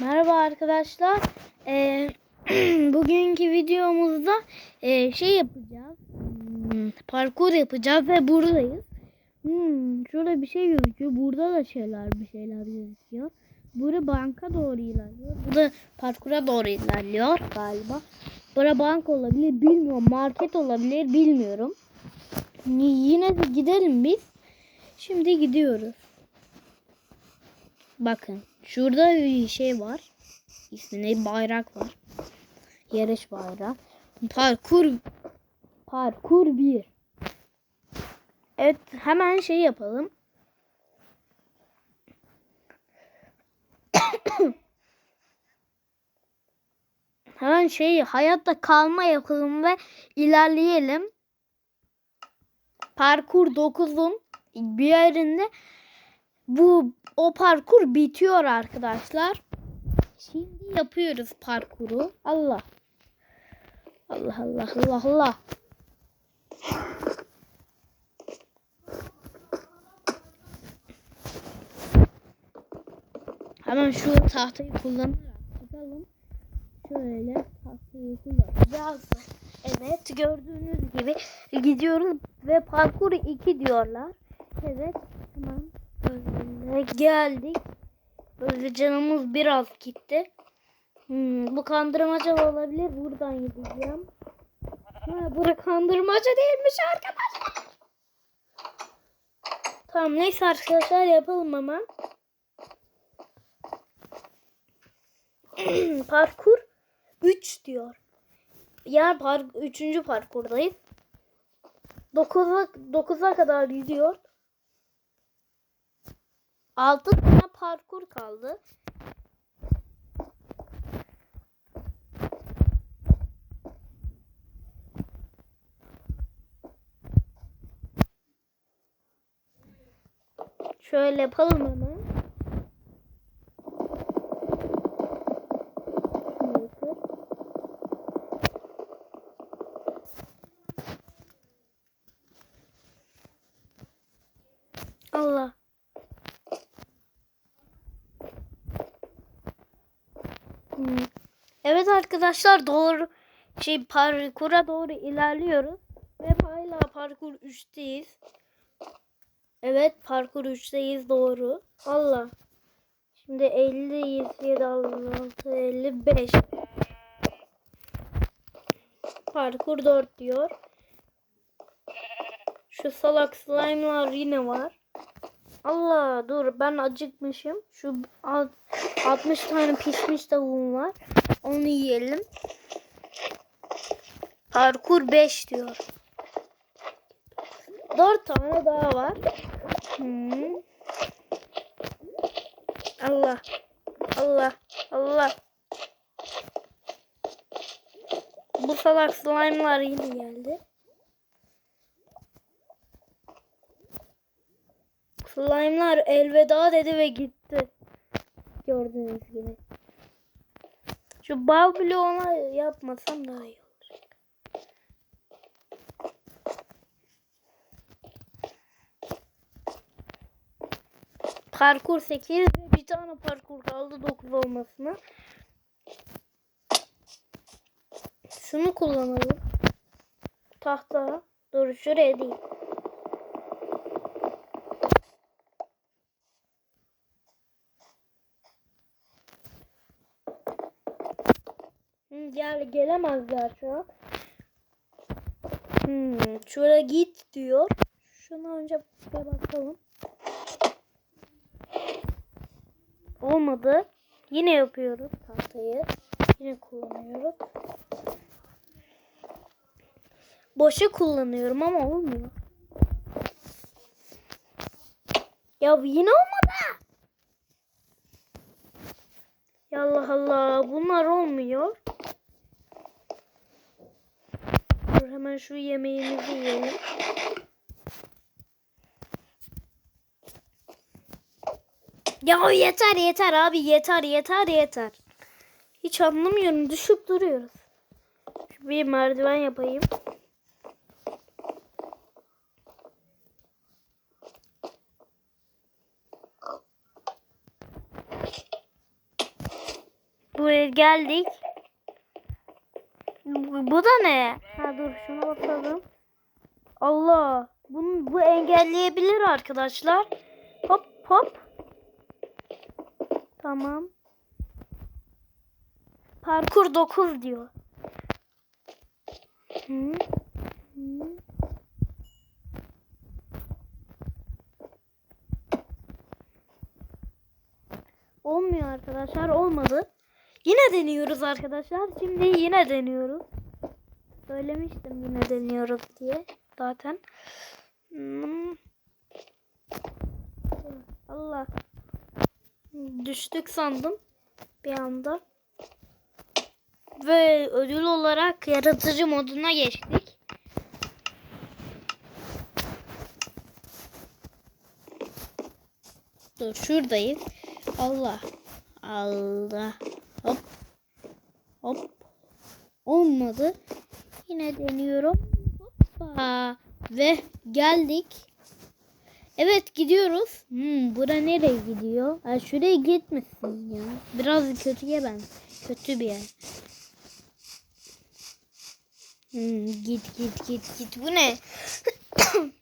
Merhaba arkadaşlar. Ee, bugünkü videomuzda e, şey yapacağız. Hmm, parkur yapacağız ve buradayız. Hmm, şurada bir şey gözüküyor. Burada da şeyler bir şeyler gözüküyor. Bura banka doğru ilerliyor. Bu da parkura doğru ilerliyor galiba. Bura banka olabilir bilmiyorum. Market olabilir bilmiyorum. Yine de gidelim biz. Şimdi gidiyoruz. Bakın şurada bir şey var. İsmi? Bayrak var. Yarış bayrağı. Parkur parkur 1. Evet hemen şey yapalım. hemen şey hayatta kalma yapalım ve ilerleyelim. Parkur 9'un bir yerinde bu o parkur bitiyor arkadaşlar. Şimdi yapıyoruz parkuru. Allah. Allah Allah Allah Allah. Hemen şu tahtayı kullanarak çıkalım. Şöyle tahtayı kullanacağız. Evet gördüğünüz gibi gidiyoruz ve parkur 2 diyorlar. Evet hemen böyle geldik. Böyle canımız biraz gitti. Hmm, bu kandırmaca olabilir. Buradan gideceğim. Ha, bura kandırmaca değilmiş arkadaşlar. Tamam neyse arkadaşlar yapalım hemen. Parkur 3 diyor. Yani park 3. parkurdayız. 9'a 9'a kadar gidiyor. 6 tane parkur kaldı. Şöyle yapalım hemen. Allah. Evet arkadaşlar doğru şey parkura doğru ilerliyoruz. Ve hala parkur 3'teyiz. Evet parkur 3'teyiz doğru. Allah. Şimdi 50, 27, 56, 55. Parkur 4 diyor. Şu salak slime'lar yine var. Allah dur ben acıkmışım. Şu alt- 60 tane pişmiş tavuğum var. Onu yiyelim. Parkur 5 diyor. 4 tane daha var. Hmm. Allah. Allah. Allah. Bu salak slime'lar yine geldi. Slime'lar elveda dedi ve gitti. Gördüğünüz gibi. Şu bal bloğuna yapmasam daha iyi olur. Parkur 8 ve bir tane parkur kaldı 9 olmasına. Şunu kullanalım. Tahta. Dur şuraya değil. Gel gelemezler şu an. Hmm, şuraya git diyor. Şuna önce bir bakalım. Olmadı. Yine yapıyoruz tahtayı. Yine kullanıyoruz. Boşa kullanıyorum ama olmuyor. Ya yine olmadı. Ya Allah Allah bunlar olmuyor. Dur hemen şu yemeğimizi yiyelim. Ya yeter yeter abi yeter yeter yeter. Hiç anlamıyorum düşüp duruyoruz. Bir merdiven yapayım. Evet geldik. Bu, da ne? Ha dur şuna bakalım. Allah. Bunu, bu engelleyebilir arkadaşlar. Hop hop. Tamam. Parkur 9 diyor. Hı. Hı. Olmuyor arkadaşlar. Olmadı. Yine deniyoruz arkadaşlar. Şimdi yine deniyoruz. Söylemiştim yine deniyoruz diye. Zaten. Hmm. Allah. Düştük sandım. Bir anda. Ve ödül olarak yaratıcı moduna geçtik. Dur şuradayız. Allah. Allah. Hop. Hop. Olmadı. Yine deniyorum. Hoppa. Ve geldik. Evet gidiyoruz. Hmm, bura nereye gidiyor? Ha, şuraya gitmesin ya. Biraz kötüye ben. Kötü bir yer. Hmm, git git git git. Bu ne?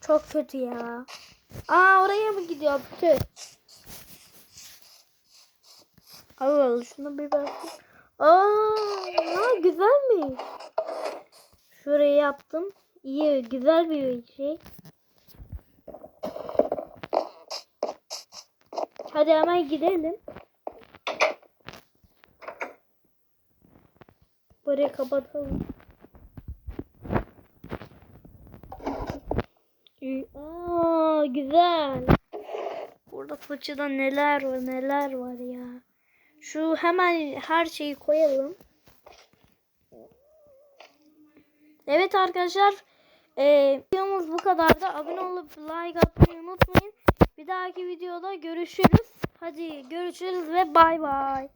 Çok kötü ya. Aa oraya mı gidiyor? Tüh. Allah Allah şuna bir bakayım. Aa, aa güzelmiş. Şurayı yaptım. İyi güzel bir şey. Hadi hemen gidelim. Burayı kapatalım. Aa güzel. Burada fıçıda neler var neler var ya. Şu hemen her şeyi koyalım. Evet arkadaşlar. eee, videomuz bu kadardı. Abone olup like atmayı unutmayın. Bir dahaki videoda görüşürüz. Hadi görüşürüz ve bay bay.